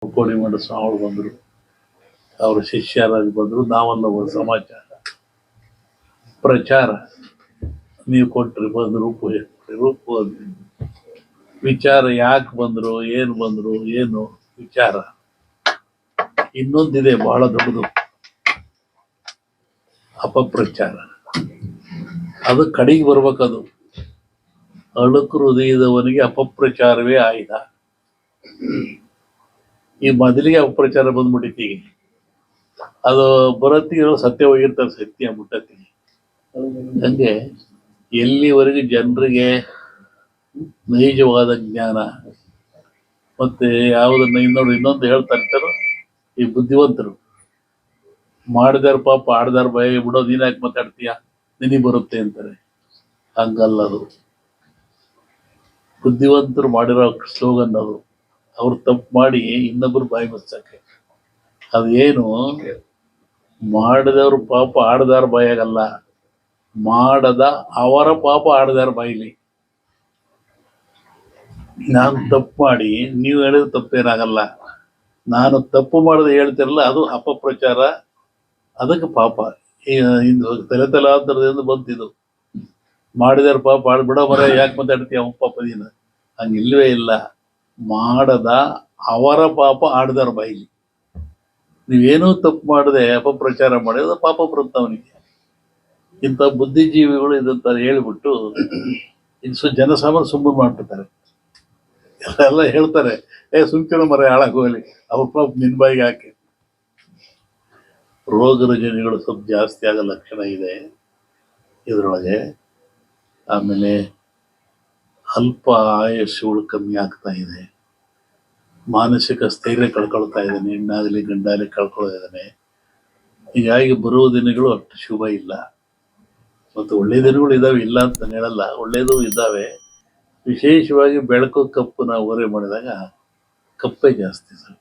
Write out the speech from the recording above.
ಪೂರ್ಣಿಮಾ ಸ್ವಾಮಿಗಳು ಬಂದರು. ಅವರ ಶಿಷ್ಯರಾಗಿ ಬಂದರು. ನಾವೆಲ್ಲ ಸಮಾಚಾರ. ಪ್ರಚಾರ. ನೀವು ಕೊಟ್ರಿ ಬಂದರು ಕೊಟ್ರಿ? ರೂಪ ವಿಚಾರ ಯಾಕೆ ಬಂದರು, ಏನು ಬಂದರು, ಏನು ವಿಚಾರ? ಇನ್ನೊಂದಿದೆ ಬಹಳ ದೊಡ್ಡದು. ಅಪಪ್ರಚಾರ. ಅದು ಕಡೆಗೆ ಬರ್ಬೇಕದು. ಅಳುಕು ಹೃದಯದವನಿಗೆ ಅಪಪ್ರಚಾರವೇ ಆಯುಧ ಈ ಮೊದಲಿಗೆ ಅಪಪ್ರಚಾರ ಬಂದ್ಬಿಟ್ಟಿತ್ತು ಈಗ ಅದು ಬರತ್ತಿರೋ ಸತ್ಯ ಹೋಗಿರ್ತಾರೆ ಸತ್ಯ ಮುಟ್ಟತ್ತಿ. ಹಂಗೆ ಎಲ್ಲಿವರೆಗೂ ಜನರಿಗೆ ನೈಜವಾದ ಜ್ಞಾನ? ಮತ್ತೆ ಯಾವುದನ್ನ ಇನ್ನೊಂದು ಇನ್ನೊಂದು ಹೇಳ್ತಾ ಇರ್ತಾರೋ ಈ ಬುದ್ಧಿವಂತರು. ಮಾಡಿದಾರ ಪಾಪ, ಆಡ್ದಾರ ಭಯ, ಬಿಡೋ ನೀನ್ ಯಾಕೆ ಮಾತಾಡ್ತೀಯ? ನಿನಗೆ ಬರುತ್ತೆ ಅಂತಾರೆ. ಹಂಗಲ್ಲ ಅದು. ಬುದ್ಧಿವಂತರು ಮಾಡಿರೋ ಸ್ಲೋಗನ್ ಅದು. ಅವ್ರು ತಪ್ಪು ಮಾಡಿ ಇನ್ನೊಬ್ರು ಬಾಯಿ ಮುಚ್ಚಕ್ಕೆ ಅದು ಏನು ಮಾಡಿದವ್ರು ಪಾಪ ಆಡದಾರ ಬಾಯಾಗಲ್ಲ. ಮಾಡದ ಅವರ ಪಾಪ ಆಡದಾರ ಬಾಯಿಲಿ ನಾನು ತಪ್ಪು ಮಾಡಿ, ನೀವು ಹೇಳಿದ ತಪ್ಪೇನಾಗಲ್ಲ. ನಾನು ತಪ್ಪು ಮಾಡದೆ ಹೇಳ್ತಿರಲ್ಲ, ಅದು ಅಪಪ್ರಚಾರ. ಅದಕ್ಕೆ ಪಾಪ. ಇದು ತಲೆ ತಲಾಂತರದಿಂದ ಬಂತಿದ್ದು ಮಾಡಿದಾರ ಪಾಪ ಆಡ್ಬಿಡೋ ಮರ ಯಾಕೆ ಮಾತಾಡ್ತೀಯ ಅವ ಪಾಪ ನೀನು? ಹಂಗಿಲ್ವೇ ಇಲ್ಲ. ಮಾಡದ ಅವರ ಪಾಪ ಆಡ್ದಾರ ಬಾಯಿಲಿ. ನೀವೇನೂ ತಪ್ಪು ಮಾಡದೆ ಅಪಪ್ರಚಾರ ಮಾಡಿದರೆ ಪಾಪ ಬರುತ್ತೆ ಅವನಿಗೆ. ಇಂಥ ಬುದ್ಧಿಜೀವಿಗಳು ಇದಂತ ಹೇಳ್ಬಿಟ್ಟು ಇನ್ನು ಸು ಜನಸಾಮಾನ್ಯ ಸುಮ್ಮನೆ ಮಾಡ್ಬಿಡ್ತಾರೆ. ಎಲ್ಲ ಹೇಳ್ತಾರೆ, ಏ ಸುಮ್ಕಿನ ಮರ ಹಾಳಾಗೋಗಲಿ ಅವ್ರ ಪಾಪ ನಿನ್ನ ಬಾಯಿಗೆ ಹಾಕಿ. ರೋಗ ರುಜಿನಗಳು ಸ್ವಲ್ಪ ಜಾಸ್ತಿ ಆಗೋ ಲಕ್ಷಣ ಇದೆ. ಇದರೊಳಗೆ ಆಮೇಲೆ ಅಲ್ಪ ಆಯುಷ್ಯಗಳು ಕಮ್ಮಿ ಆಗ್ತಾ ಇದೆ. ಮಾನಸಿಕ ಸ್ಥೈರ್ಯ ಕಳ್ಕೊಳ್ತಾ ಇದ್ದಾನೆ ಹೆಣ್ಣಾಗಲಿ ಗಂಡಾಗಲಿ ಕಳ್ಕೊಳ್ತಾ ಇದ್ದಾನೆ. ಹೀಗಾಗಿ ಬರುವ ದಿನಗಳು ಅಷ್ಟು ಶುಭ ಇಲ್ಲ. ಮತ್ತು ಒಳ್ಳೆ ದಿನಗಳು ಇದ್ದಾವೆ, ಇಲ್ಲ ಅಂತ ನಾನು ಹೇಳಲ್ಲ. ಒಳ್ಳೇದು ಇದ್ದಾವೆ. ವಿಶೇಷವಾಗಿ ಬೆಳಕು ಕಪ್ಪು ನಾವು ಓರೆ ಮಾಡಿದಾಗ ಕಪ್ಪೆ ಜಾಸ್ತಿ ಸರ್.